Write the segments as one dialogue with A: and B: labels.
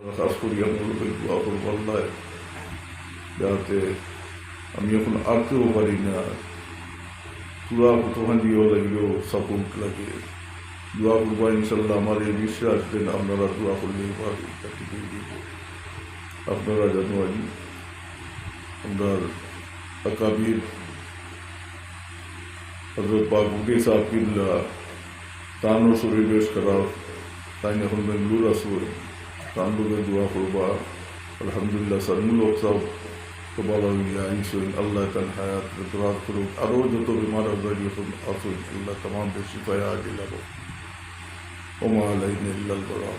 A: খাস করি আমি দোয়া করবো আল্লাহ যাতে আমি এখন আঁকতেও পারি না তুলা কতখান দিয়েও লাগলেও সাপোর্ট লাগে দোয়া করবো ইনশাল্লাহ আমার এই বিশ্বাস দেন আপনারা দোয়া করলেই পারবেন চাকরি করে দিব আপনারা জানো আজ আমরা আকাবির হজরত পাকুটি সাহেব কিল্লা তানো পরিবেশ খারাপ তাই এখন বেঙ্গলুর আসবো تعلق الحمد لله سلم سرمول اقصاب تبالا یعیشن اللہ كان حياة ادرار قلوب
B: أروج تو بیمار ازاریتن
A: أصل الله تمام بشفاء جل عاجلہ وما علینا الا البلاغ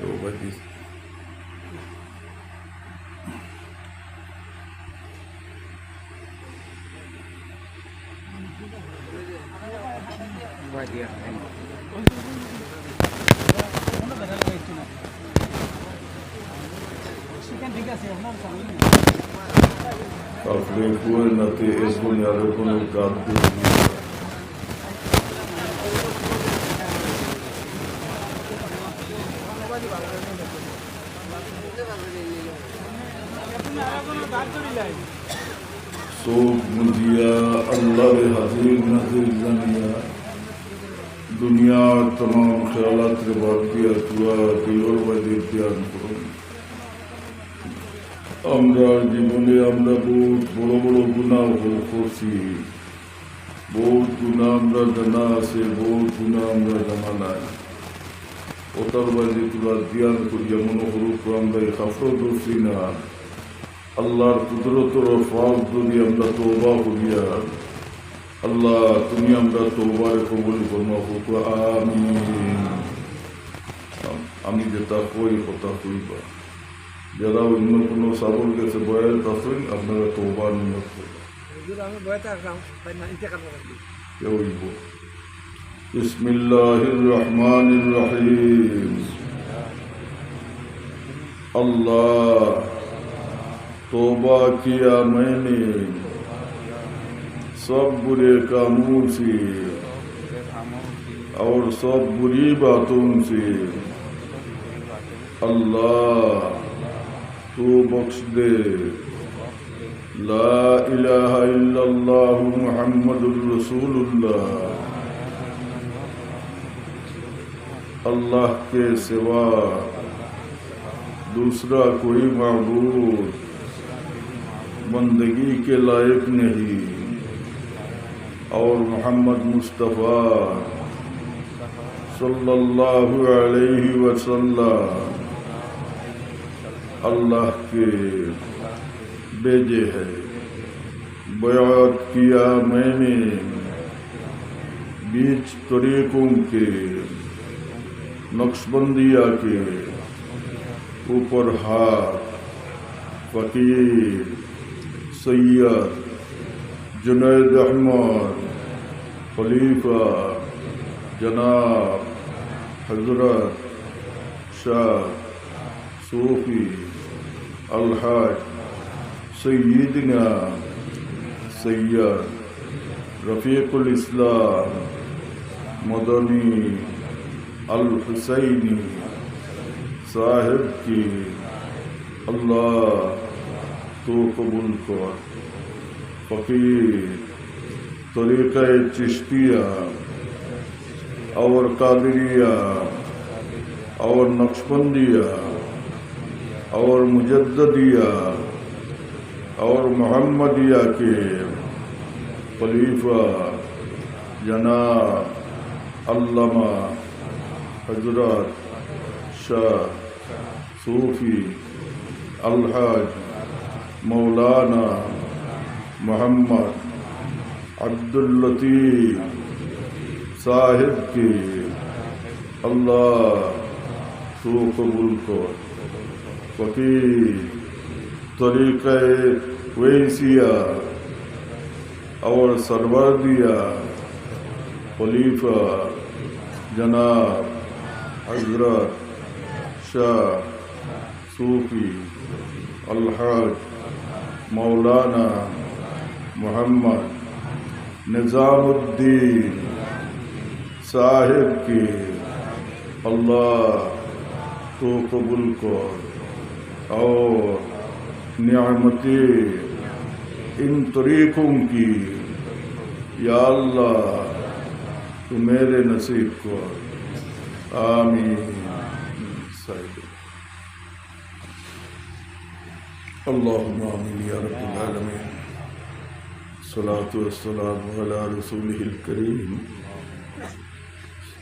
A: جو بھائی Αφλεκούενατε مجھیا اللہ حضیر دنیا تمام خیالات رباطیات ہوا کلور و دیتیان کرو আমরা জীবনে আমরা বহুত বড় বড় গুণা করছি। বহুত গুণা আমরা জানা আছে, বহুত গুণা আমরা জানা নাই। ওটার বাজে তোরা ধ্যান করিয়া মনে করুক আমরা কাফর ধরছি না। আল্লাহর কুদরতর ফাল যদি আমরা তৌবা করিয়া, আল্লাহ তুমি আমরা তৌবার কবুল করমা আমিন। আমি যেটা কই, কথা কইবা। যারা অন্য কোনো সাবল গেছে বয়াত আছেন আপনারা তোবা নিয়ত করবেন بسم الله الرحمن الرحيم الله توبہ کیا میں نے سب برے کاموں سے اور سب بری باتوں سے اللہ تو بخش دے لا الہ الا اللہ محمد الرسول اللہ اللہ کے سوا دوسرا کوئی معبود بندگی کے لائق نہیں۔ اور محمد مصطفیٰ صلی اللہ علیہ وسلم۔ اللہ کے بیجے ہے بیعت کیا میں نے بیچ طریقوں کے نقشبندیہ کے اوپر ہاتھ، فقیر، سید، جنید احمد، خلیفہ، جناب، حضرت شاہ، صوفی۔ الحاج سيدنا سيد رفيق الإسلام مدني الحسيني صاحب کی اللہ تو قبول کر فقیر طریقہ چشتیہ اور قادریہ اور نقشبندیہ اور مجددیہ اور محمدیہ کے خلیفہ جناب علامہ حضرت شاہ صوفی الحاج مولانا محمد عبداللطیف صاحب کی اللہ تو قبول کر۔ وفي طريقة ويسيا اور سرور دیا خلیفہ جناب حضرت شاہ صوفی الحج مولانا محمد نظام الدین صاحب کی اللہ تو قبول کر اور نعمتیں ان طریقوں کی۔ یا اللہ، تو میرے نصیب کو۔ آمین۔ سعید اللہم آمین یا رب العالمین۔ صلاة والسلام على رسوله الكریم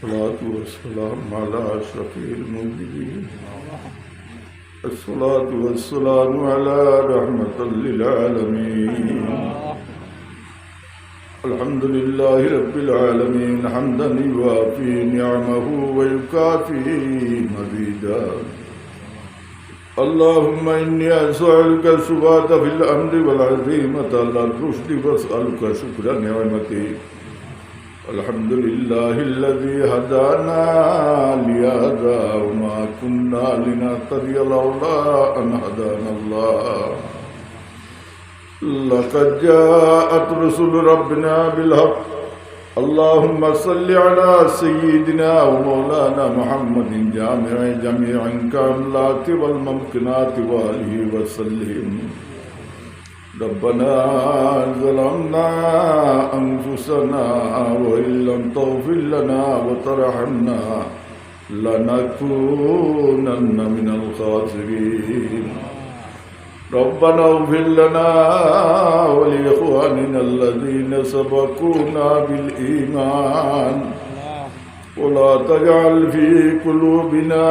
A: صلاة والسلام على أشرف المنزلين الصلاة والسلام على رحمة للعالمين. الحمد لله رب العالمين حمدا يوافي نعمه ويكافي مزيدا. اللهم إني أسألك الثبات في الأمر والعزيمة على الرشد وأسألك شكر نعمتي. الحمد لله الذي هدانا كنا لنهتدي لولا أن هدانا الله. لقد جاءت رسل ربنا بالحق. اللهم صل على سيدنا ومولانا محمد جامع جميع الكاملات والممكنات وآله وسلم. ربنا ظلمنا أنفسنا وإن لم تغفر لنا وترحمنا لنكونن من الخاسرين. ربنا اغفر لنا ولإخواننا الذين سبقونا بالإيمان. ولا تجعل في قلوبنا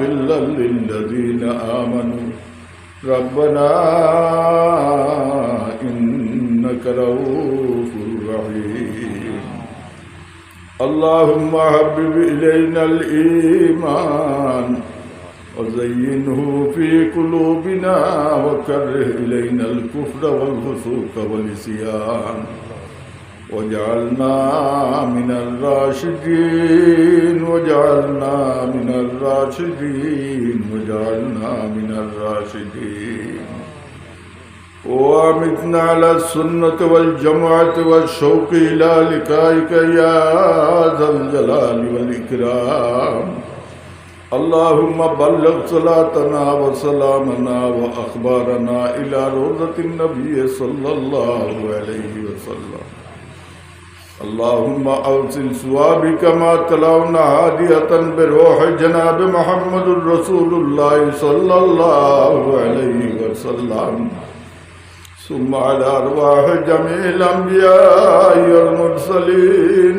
A: غلا للذين آمنوا. ربنا اللهم حبب إلينا الإيمان وزينه في قلوبنا وكره إلينا الكفر والفسوق والعصيان وجعلنا من الراشدين وجعلنا من الراشدين وجعلنا من الراشدين. وامتنا على السنة والجماعة والشوق إلى لقائك يا ذا الجلال والإكرام. اللهم بلغ صلاتنا وسلامنا وأخبارنا إلى روضة النبي صلى الله عليه وسلم. اللهم أوصل سوابك ما تلون هادية بروح جناب محمد رسول الله صلى الله عليه وسلم. ثم على أرواح جميع الأنبياء والمرسلين.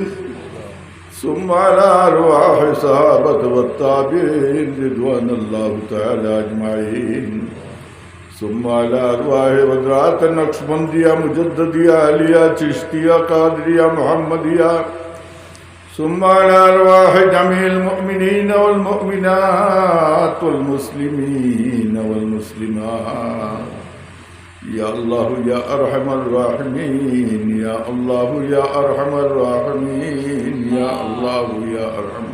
A: ثم على أرواح الصحابة والتابعين رضوان الله تعالى أجمعين. ثم على أرواح وزرات النقشبندية مجددية عليا چشتية قادرية محمدية. ثم على أرواح جميع المؤمنين والمؤمنات والمسلمين والمسلمات. يا الله يا أرحم الراحمين يا الله يا أرحم الراحمين يا الله يا أرحم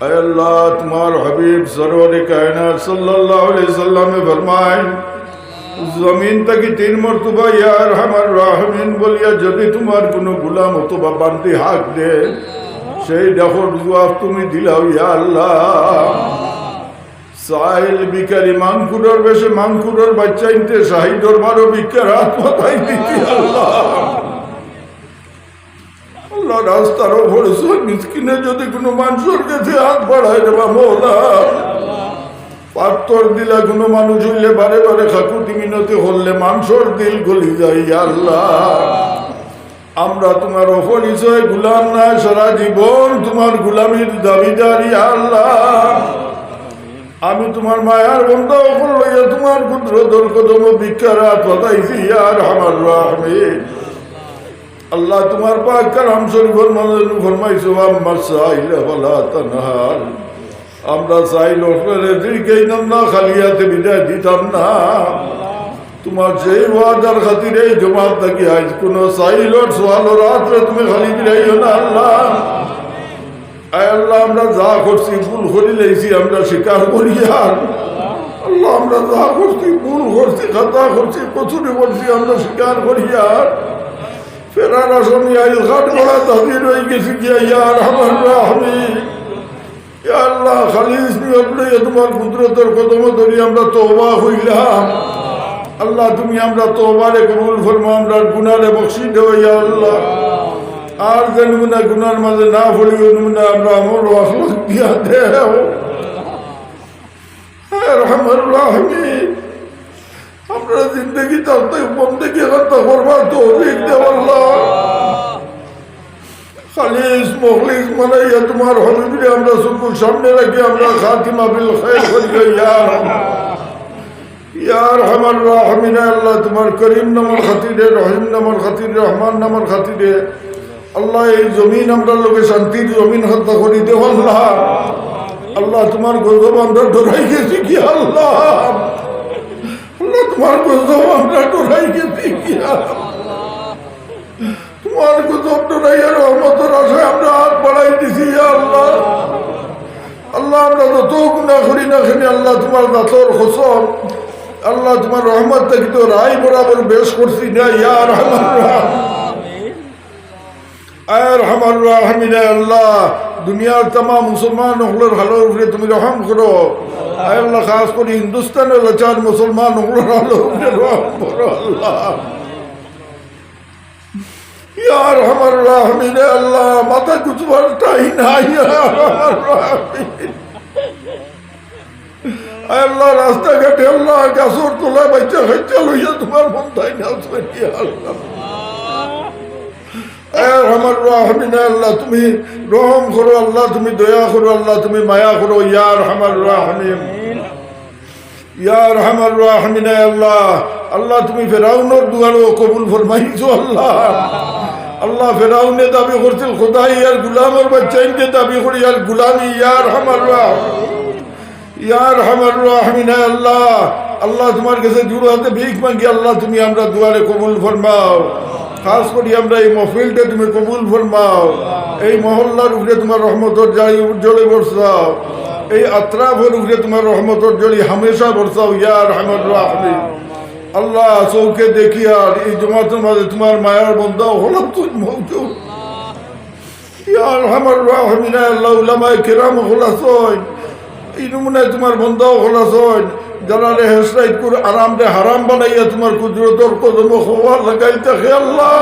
A: اے اللہ تمہار حبیب سرور کائنات صلی اللہ علیہ وسلم نے فرمائے زمین تک তিন مرتبہ یا ارحم الراحمین বলিয়া যদি তোমার কোনো গোলাম অথবা বান্দি হাক দে সেই ডাকর জবাব তুমি দিলাও ইয়া আল্লাহ সাহিল বিকারি মাংকুরের বেশে মাংকুরের বাচ্চা ইনতে শাহিদর মারো বিকার হাত মাথায় দিতি আল্লাহ। আল্লাহ রাস্তার ওপরে মিসকিনে যদি কোনো মানুষের কাছে হাত বাড়ায় দেবা মোলা। পাত্তর দিলা কোনো মানুষ হইলে বারে বারে খাকুতি মিনতি হলে মানুষের দিল গলি যায় ইয়া আল্লাহ। আমরা তোমার অপরিচয় গুলাম না, সারা জীবন তোমার গুলামির দাবিদার আল্লাহ। আমি তোমার মায়ার বন্ধ লইয়া তোমার কুদরতর কদম বিকারাত পাতাইছি আর আমার রাহমিন আল্লাহ তোমার পাক কালাম শরীফের মধ্যে ফরমাইছো আমার সাইল ফালা তানহার। আমরা চাইল ওপরে দিকেই না খালিয়াতে বিদায় দিতাম না। তোমার সেই ওয়াদার খাতিরে জমাত থাকি আজ কোন সাইলর সোয়াল রাত্রে তুমি খালি বিরাইও না, আল্লাহ। আল্লাহ, আমরা যা করছি ভুল করি লেছি আমরা স্বীকার করি আর। আল্লাহ, আমরা যা করছি ভুল করছি, খাতা করছি, কচুরি করছি আমরা স্বীকার করি আর। ফেরার নিয়ত তোমার কুদরতের কদম ধরি আমরা তওবা হইলাম আল্লাহ, তুমি আমরা তওবারে কবুল ফরমা আমরা গুনারে বখশি দেও আল্লাহ। আর যেন গুনা গুনার মাঝে না পড়ি না আমরা আমল আখলাক দিয়া দেও। রহমান রাহমিন, আমরা জিন্দগি তাতে বন্দেগি করতে করবার তো দেও আল্লাহ। খালিস মখলিস মানাইয়া তোমার হবিবরে আমরা সুকুর সামনে রাখি, আমরা খাতিমা বিল খাইর করি ইয়ার ইয়ার হামার রাহমিনা আল্লাহ, তোমার করিম নামার খাতিরে, রহিম নামার খাতিরে, রহমান নামার খাতিরে আল্লাহ, এই জমিন আমরা লোকে শান্তির জমিন হত্যা করি দেব আল্লাহ আল্লাহ, তোমার গজব আমরা ডরাই গেছি কি আল্লাহ? আল্লাহ, তোমার গজব আমরা ডরাই গেছি কি তোমার গজব ডরাইয়া রহমতের আশায় আমরা হাত বাড়াই দিছি আল্লাহ। আল্লাহ, আমরা যত গুণা করি না খানি আল্লাহ তোমার দাতর খসম আল্লাহ তোমার রহমত থেকে তো রায় বরাবর বেশ করছি না ইয়া রহমান আল্লাহ, দুনিয়ার তামা মুসলমান হকলের হালোর উপরে তুমি রহম করো। আল্লাহ, খাস করে হিন্দুস্তানের লচার মুসলমান হকলের হালোর উপরে রহম করো আল্লাহ। আমার আল্লাহ কুচবার রাস্তাঘাটে গাছর তোলা বাইচা খাইচা লইয়া তোমার মন তাই না আল্লাহ। আমার রাহমিনা আল্লাহ তুমি রহম করো, আল্লাহ তুমি দয়া করো, আল্লাহ তুমি মায়া করো ইয়ার আমার রাহমিন। ইয়ার আমার রাহমিনা আল্লাহ আল্লাহ তুমি ফেরাউনের দুয়ারও কবুল ফরমাইছো, আল্লাহ। আল্লাহ ফেরাউনে দাবি করছিল, খোদাই ইয়ার গুলামের বাচ্চাইনকে দাবি করি ইয়ার গুলামি ইয়ার আমার ইয়ার আমার রাহমিনা আল্লাহ আল্লাহ তোমার কাছে জুড়ো হাতে ভিক মাঙ্গি আল্লাহ তুমি আমরা দুয়ারে কবুল ফরমাও। খাস করি আমরা এই মহফিলটা তুমি কবুল ফরমাও। এই মহল্লার উপরে তোমার রহমতর জারি উজ্জ্বলে বর্ষাও। এই আত্রাফের উপরে তোমার রহমতর জলি হামেশা বর্ষাও ইয়ার আমার রাহমিন। আল্লাহ চৌকে দেখি আর এই জমাতের মাঝে তোমার মায়ার বন্ধা হলো তুই মৌজুদ। ইয়ার আল্লাহ উলামায়ে কেরাম হলাসন এই নমুনায় তোমার বন্ধাও হলাসন রে হেসরাইট করে আরাম রে হারাম বানাইয়া তোমার কুদরতর কদম হওয়া লাগাই থাকে আল্লাহ।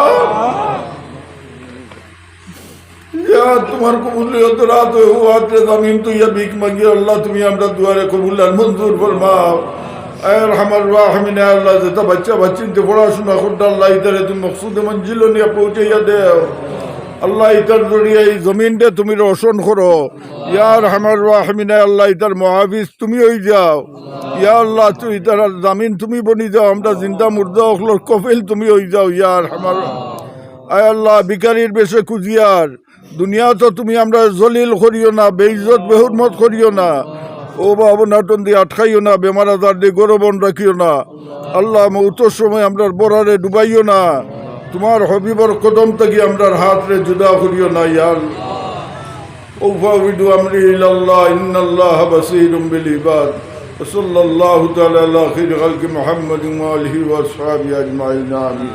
A: ইয়া তোমার কবুলিয়ত রাত হুয়াত রে জামিন তুই ইয়া ভিক মাগি, আল্লাহ তুমি আমরা দুয়ারে কবুল আর মঞ্জুর ফরমাও। আয়ার হামার রাহমিনা আল্লাহ, যেটা বাচ্চা বাচ্চিনতে পড়াশোনা করতে আল্লাহ মঞ্জিল নিয়ে পৌঁছাইয়া দেও। আল্লাহ ইতার জড়িয়ে এই জমিনটা তুমি রোশন করো। ইয়ার হামার রাহমিনা আল্লাহ ইতার মহাবিজ তুমি হয়ে যাও। ইয়া আল্লাহ তুই ইতার জামিন তুমি বনি যাও, আমরা জিন্দা মুর্দা অখলোর কফিল তুমি হয়ে যাও ইয়ার হামার আয় আল্লাহ বিকারির বেশে কুজিয়ার। দুনিয়া তো তুমি আমরা জলিল করিও না বেইজত বেহুরমত করিও না। ও বাবু নাটন দিয়ে আটকাইও না বেমার আজার দিয়ে গৌরবন রাখিও না। আল্লাহ মৌতর সময় আমরা বরারে ডুবাইও না। তোমার হবিবর কদম থেকে আমরা হাত রে জুদা করিও না ইয়ার أوفاوض أمري إلى الله إن الله بصير بالعباد وصلى الله تعالى على خير خلق محمد وآله وأصحابه أجمعين آمين